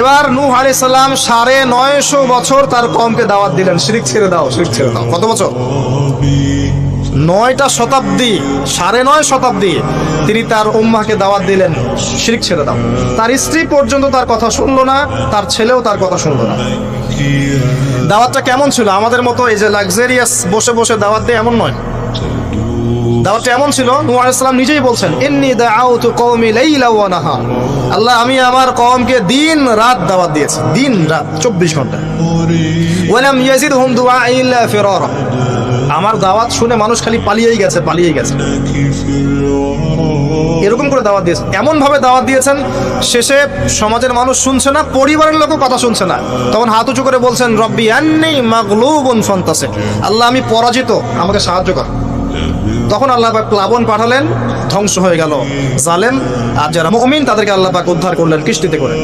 এবার নূহ আলাইহিস সালাম সাড়ে নয়শো বছর তার কমকে দাওয়াত দিলেন। শিরিক ছেড়ে দাও, শিরিক ছেড়ে দাও। কত বছর? নয়টা শতাব্দী, সাড়ে নয় শতাব্দী তিনি তার উম্মাকে দাওয়াত দিলেন। শিরিক ছেড়ে দাও। তার স্ত্রী পর্যন্ত তার কথা শুনলো না, তার ছেলেও তার কথা শুনলো না। দাওয়াতটা কেমন ছিল? আমাদের মতো এই যে লাক্সারিয়াস বসে বসে দাওয়াত দেয় এমন নয়। দাওয়াতটা এমন ছিল, নূহ আলাইহিস সালাম নিজেই বলছেন, ইন্নী দাআউতু কওমি লাইলা ওয়া নাহার। আল্লাহ, আমি আমার কওমকে দিন রাত দাওয়াত দিয়েছি, দিন রাত 24 ঘণ্টা। ওয়ালাম ইয়াজিদহুম দুআই ইল্লা ফিরারা। আমার দাওয়াত শুনে মানুষ খালি পালিয়েই গেছে পালিয়েই গেছে। এরকম করে দাওয়াত দিয়েছেন এমন ভাবে দাওয়াত দিয়েছেন, শেষে সমাজের মানুষ শুনছে না, পরিবারের লোকও কথা শুনছে না। তখন হাত উঁচু করে বলছেন, রব্বি আন্নি মাগলুবুন ফান্তাসির। আল্লাহ, আমি পরাজিত, আমাকে সাহায্য কর। তখন আল্লাহ পাক প্লাবন পাঠালেন, ধ্বংস হয়ে গেল। জালেম আর যারা মুমিন, তাদেরকে আল্লাহ পাক উদ্ধার করলেন কৃষ্টিতে করে।